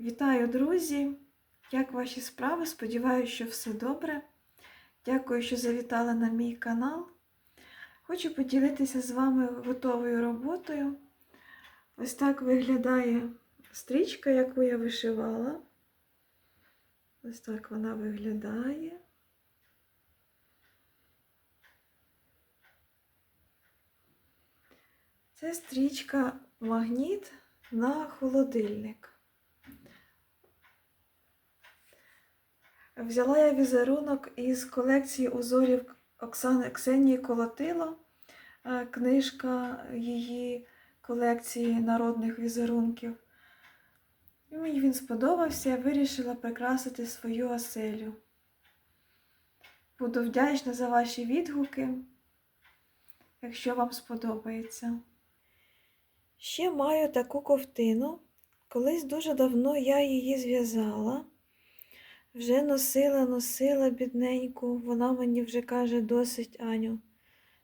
Вітаю, друзі! Як ваші справи? Сподіваюся, що все добре. Дякую, що завітали на мій канал. Хочу поділитися з вами готовою роботою. Ось так виглядає стрічка, яку я вишивала. Ось так вона виглядає. Це стрічка магніт на холодильник. Взяла я візерунок із колекції узорів Оксани Ксенії Колотило, е, книжка її колекції народних візерунків. І мені він сподобався, я вирішила прикрасити свою оселю. Буду вдячна за ваші відгуки, якщо вам сподобається. Ще маю таку ковтину. Колись дуже давно я її зв'язала. Вже носила, носила бідненьку, вона мені вже каже, досить, Аню,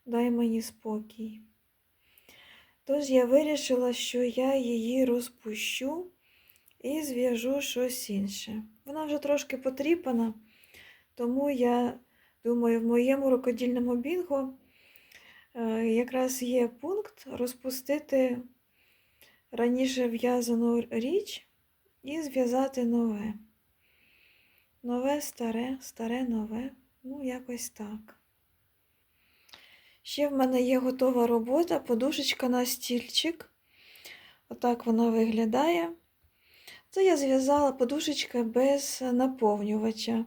дай мені спокій. Тож я вирішила, що я її розпущу і зв'яжу щось інше. Вона вже трошки потріпана, тому я думаю, в моєму рукодільному бінго е, якраз є пункт розпустити раніше в'язану річ і зв'язати нове. Нове, старе, старе, нове. Ну, якось так. Ще в мене є готова робота, подушечка на стільчик. Отак вона виглядає. Це я зв'язала подушечка без наповнювача.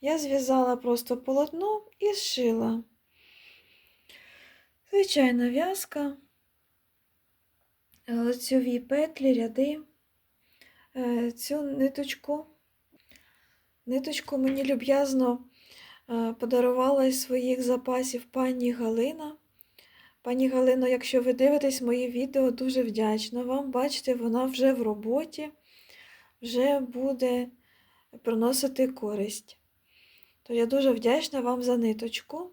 Я зв'язала просто полотно і зшила. Звичайна в'язка, лицьові петлі, ряди, Е, цю ниточку. Ниточку мені люб'язно е, подарувала із своїх запасів пані Галина. Пані Галино, якщо ви дивитесь мої відео, дуже вдячна вам. Бачите, вона вже в роботі, вже буде приносити користь. То я дуже вдячна вам за ниточку.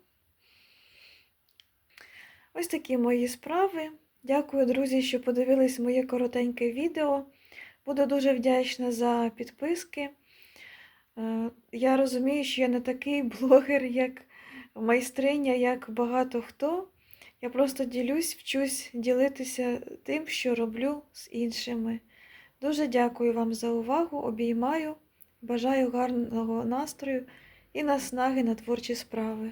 Ось такі мої справи. Дякую, друзі, що подивились моє коротеньке відео. Буду дуже вдячна за підписки. Е, Я розумію, що я не такий блогер, як майстриня, як багато хто. Я просто ділюсь, вчусь ділитися тим, що роблю з іншими. Дуже дякую вам за увагу, обіймаю, бажаю гарного настрою і наснаги на творчі справи.